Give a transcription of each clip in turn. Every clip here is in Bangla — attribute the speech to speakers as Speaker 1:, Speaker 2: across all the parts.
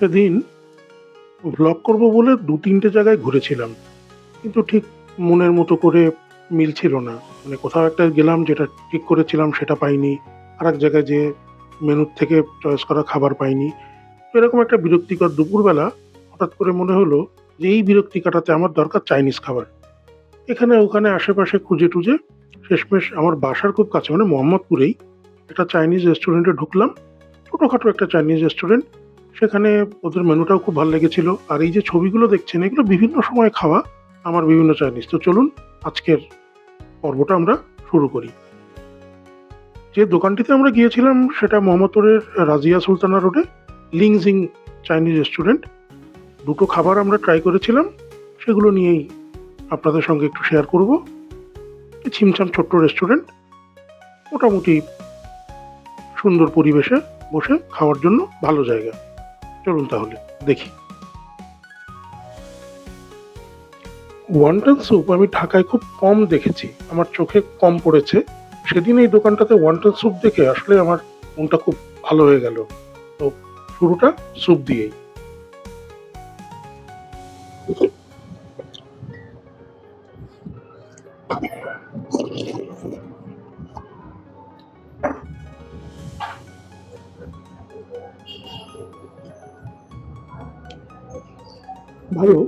Speaker 1: সেদিন ভ্লগ করব বলে দু তিনটে জায়গায় ঘুরেছিলাম। কিন্তু ঠিক মনের মতো করে মিলছিল না। মানে কোথাও একটা গেলাম, যেটা ঠিক করেছিলাম সেটা পাইনি। আর এক জায়গায় যে মেনুর থেকে চয়েস করা খাবার পাইনি। এরকম একটা বিরক্তিকর দুপুরবেলা হঠাৎ করে মনে হলো যে এই বিরক্তি কাটাতে আমার দরকার চাইনিজ খাবার। এখানে ওখানে আশেপাশে খুঁজে টুজে শেষমেশ আমার বাসার খুব কাছে মানে মোহাম্মদপুরেই একটা চাইনিজ রেস্টুরেন্টে ঢুকলাম। ছোটোখাটো একটা চাইনিজ রেস্টুরেন্ট সেখানে ওদের মেনুটাও খুব ভালো লেগেছিল। আর এই যে ছবিগুলো দেখছেন, এগুলো বিভিন্ন সময় খাওয়া আমার বিভিন্ন চাইনিজ। তো চলুন আজকের পর্বটা আমরা শুরু করি। যে দোকানটিতে আমরা গিয়েছিলাম, সেটা মোহাম্মদপুরের রাজিয়া সুলতানা রোডে, লিংজিং চাইনিজ রেস্টুরেন্ট। দুটো খাবার আমরা ট্রাই করেছিলাম, সেগুলো নিয়েই আপনাদের সঙ্গে একটু শেয়ার করব। ছিমছাম ছোট্ট রেস্টুরেন্ট, মোটামুটি সুন্দর পরিবেশে বসে খাওয়ার জন্য ভালো জায়গা। চলুন তাহলে, দেখি। ওয়ান্টন স্যুপ আমি ঢাকায় খুব কম দেখেছি, আমার চোখে কম পড়েছে। সেদিন এই দোকানটাতে ওয়ান্টন স্যুপ দেখে আসলে আমার মনটা খুব ভালো হয়ে গেল। তো শুরুটা স্যুপ দিয়েই। ভালো।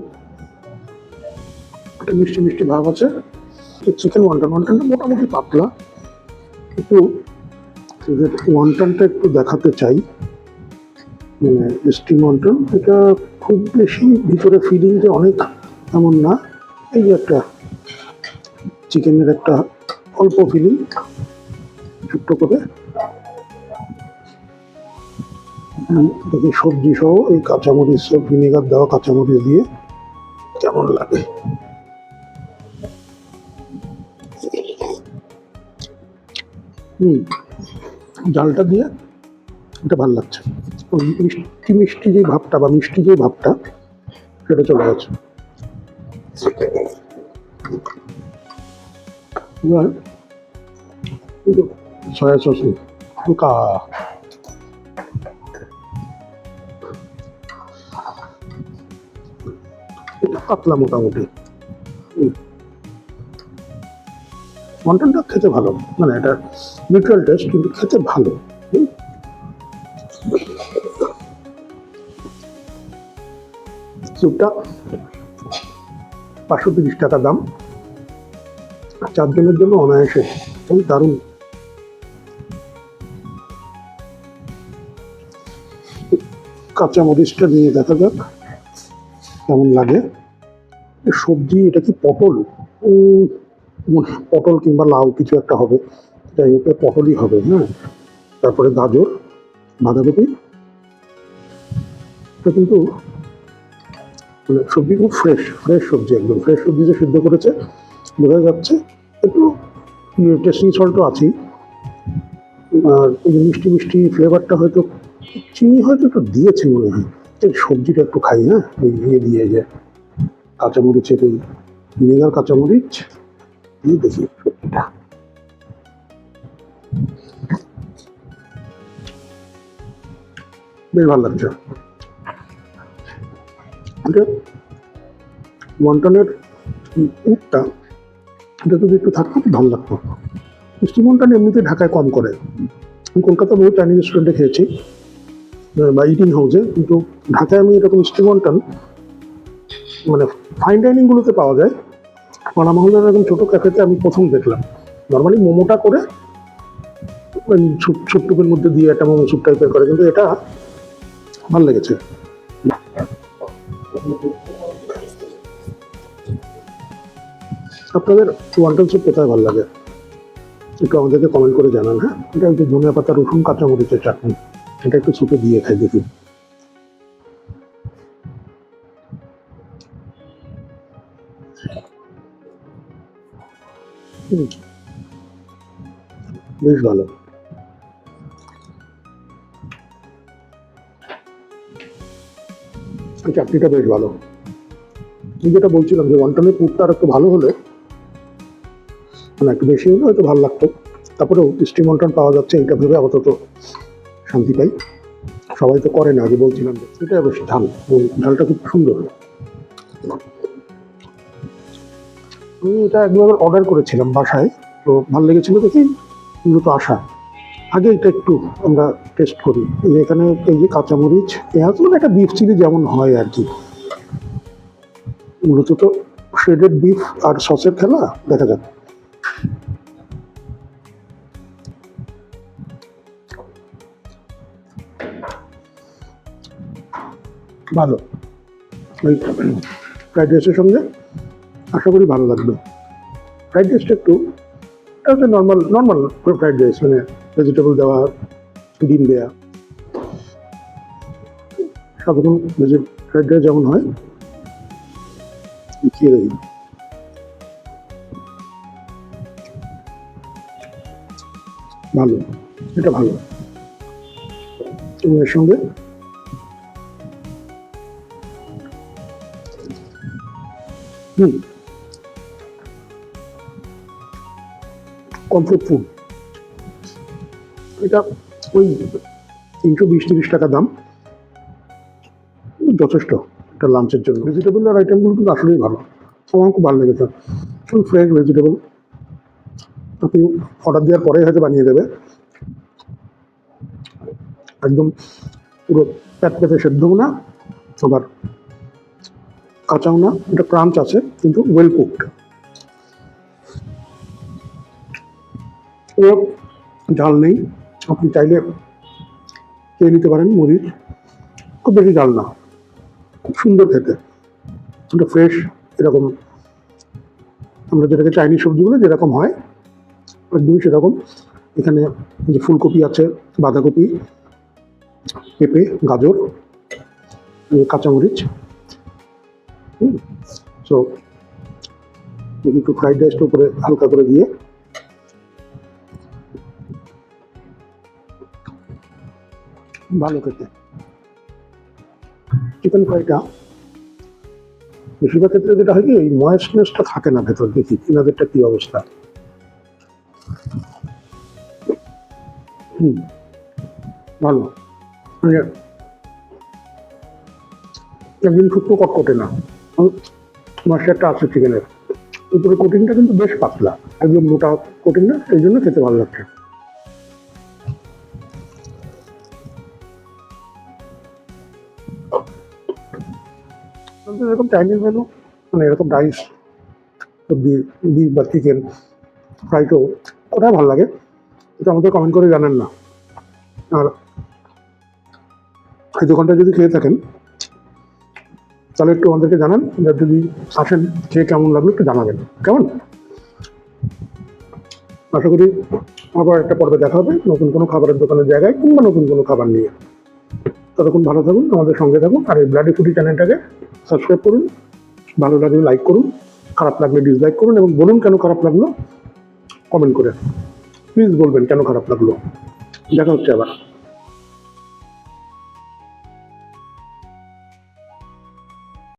Speaker 1: একটা মিষ্টি মিষ্টি ভাব আছে। চিকেন ওয়ান্টন ওয়ান্টনটা মোটামুটি পাতলা। এদের ওয়ান্টনটা একটু দেখাতে চাই মানে স্টিম ওয়ান্টন এটা খুব বেশি ভিতরে ফিলিং যে অনেক এমন না। এই যে একটা চিকেনের একটা অল্প ফিলিং ছোট্ট করে। দেখি সবজি সহ ওই কাঁচামরিচ সব ভিনেগার দেওয়া কাঁচামরিচ দিয়ে কেমন লাগে। হুম জালটা দিয়ে এটা ভালো লাগছে। ওই মিষ্টি মিষ্টি যে ভাবটা বা মিষ্টি যে ভাবটা, সেটা চলে গেছে। এবার সয়া সস হালকা পাতলা মোটামুটি। মটনটা খেতে ভালো। মানে এটা নিউট্রাল টেস্ট কিন্তু খেতে ভালো। স্যুপটা পাঁচশো তিরিশ টাকা দাম। চারজনের জন্য অনায়াসে। দারুণ। কাঁচা মরিচটা দিয়ে দেখা যাক কেমন লাগে। সবজি, এটা কি পটল? পটল কিংবা লাউ কিছু একটা হবে। যাই হোক পটলই হবে হ্যাঁ। তারপরে গাজর, বাঁধাকপি। এটা কিন্তু মানে সবজি খুব ফ্রেশ ফ্রেশ সবজি একদম। ফ্রেশ সবজি যে সিদ্ধ করেছে, বোঝা যাচ্ছে, একটু টেস্টিং সল্টও আছেই। আর এই যে মিষ্টি মিষ্টি ফ্লেভারটা হয়তো, চিনি হয়তো একটু দিয়েছে মনে হয়। সবজিটা একটু খাই হ্যাঁ এই ইয়ে দিয়ে যে। কাঁচামরিচের এই ভিনেগার কাঁচামরিচ দিয়ে দেখি। বেশ ভালো লাগছে। এটা ওয়ান্টনের উটটা এটা যদি একটু থাকতো ভালো লাগতো। মিষ্টি ওয়ান্টন এমনিতে ঢাকায় কম করে। কলকাতা বহু চাইনিজ রেস্টুরেন্টে খেয়েছি। বা ইটিং হাউসে কিন্তু ঢাকায় আমি এরকম মিষ্টি ওয়ান্টন মানে ফাইন ডাইনিংগুলোতে পাওয়া যায়। পাড়া মহল্লার এরকম ছোটো ক্যাফেতে আমি প্রথম দেখলাম। নর্মালি মোমোটা করে স্যুপ মধ্যে দিয়ে একটা মোমো স্যুপ টাইপের করে, কিন্তু এটা ভালো লেগেছে। আপনাদের ওয়ান্টন স্যুপ কোথায় ভালো লাগে? একটু আমাদেরকে কমেন্ট করে জানান হ্যাঁ? এটা একটু ধনিয়া পাতা, রসুন, কাঁচামরিচের চাটনি। এটা একটু স্যুপে দিয়ে খাই দেখি। বেশ ভালো। চাটনিটা বেশ ভালো। আমি যেটা বলছিলাম যে ওয়ান্টনের পুরটা আর একটু ভালো হলে মানে একটু বেশি হলে হয়তো ভালো লাগতো। তারপরেও স্টিম ওয়ান্টন পাওয়া যাচ্ছে এটা ভেবে আপাতত শান্তি পাই। সবাই তো করে না, আগে বলছিলাম যে, এটা বেশ ঝাল ঝালটা খুব সুন্দর। আমি এটা একবার অর্ডার করেছিলাম বাসায়, তো ভালো লেগেছিল দেখি মূলত আসা আগে এটা একটু আমরা টেস্ট করি। এখানে এই যে কাঁচামরিচ পেঁয়াজ মানে একটা বিফ চিলি যেমন হয় আর কি। মূলত তো শ্রেডেড বিফ আর সসের খেলা, দেখা যাক। ভালো। ওই ফ্রাইড রাইসের সঙ্গে আশা করি ভালো লাগবে। ফ্রাইড রাইসটা একটু হচ্ছে নর্মাল নর্মাল ফ্রাইড রাইস মানে ভেজিটেবল দেওয়া, ডিম দেওয়া সাধারণ ভেজি ফ্রাইড রাইস যেমন হয় ভালো, এটা ভালো। এবং এর সঙ্গে হুম। ফুড এটা ওই তিনশো বিশ তিরিশ টাকা দাম। যথেষ্ট এটা লাঞ্চের জন্য। ভেজিটেবলের আইটেমগুলো কিন্তু আসলেই ভালো। আমার খুব ভালো লেগেছে। ফ্রেশ ভেজিটেবল আপনি অর্ডার দেওয়ার পরে হয়তো বানিয়ে দেবে। একদম পুরো প্যাট পেতে সেদ্ধও না, আবার কাঁচাও না। এটা ক্রাঞ্চ আছে, কিন্তু ওয়েল কুকড এবার ঝাল নেই। আপনি চাইলে খেয়ে নিতে পারেন মুড়ির। খুব বেশি ঝাল না। খুব সুন্দর খেতে। এটা ফ্রেশ এরকম। আমরা যেটাকে চাইনিজ সবজি বলে যেরকম হয় একদমই সেরকম। এখানে যে ফুলকপি আছে, বাঁধাকপি, পেঁপে, গাজর কাঁচামরিচ। সো একটু ফ্রাইড রাইসটা উপরে হালকা করে দিয়ে ভালো খেতে। চিকেন ফ্রাইটা বেশিরভাগ ক্ষেত্রে যেটা হয় কি ওই ময়েস্টনেসটা থাকে না ভেতর দেখি তিনাদেরটা কি অবস্থা। হুম, ভালো। মানে একদিন শুক্তো কটকটে না। মাস্টারটা আছে চিকেনের। উপরে কোটিংটা কিন্তু বেশ পাতলা। একদম মোটা কোটিং না, সেই জন্য খেতে ভালো লাগছে। এরকম চাইনিজ মেনু মানে এরকম রাইস সবজি বিফ বা চিকেন ফ্রাইটো ওটাই ভালো লাগে। এটা আমাদের কমেন্ট করে জানেন না। আর এই দোকানটা যদি খেয়ে থাকেন, তাহলে একটু আমাদেরকে জানান আর যদি আসেন, খেয়ে কেমন লাগল একটু জানাবেন। কেমন? আশা করি আবার একটা পর্বে দেখা হবে, নতুন কোনো খাবারের দোকানের জায়গায় কিংবা নতুন কোনো খাবার নিয়ে। ততক্ষণ ভালো থাকুন, আমাদের সঙ্গে থাকুন, আর এই ব্লাডি ফুটি চ্যানেলটাকে সাবস্ক্রাইব করুন, ভালো লাগলে লাইক করুন, খারাপ লাগলে ডিসলাইক করুন, এবং বলুন কেন খারাপ লাগল কমেন্ট করে। প্লিজ বলবেন কেন খারাপ লাগল। দেখা হচ্ছে আবার।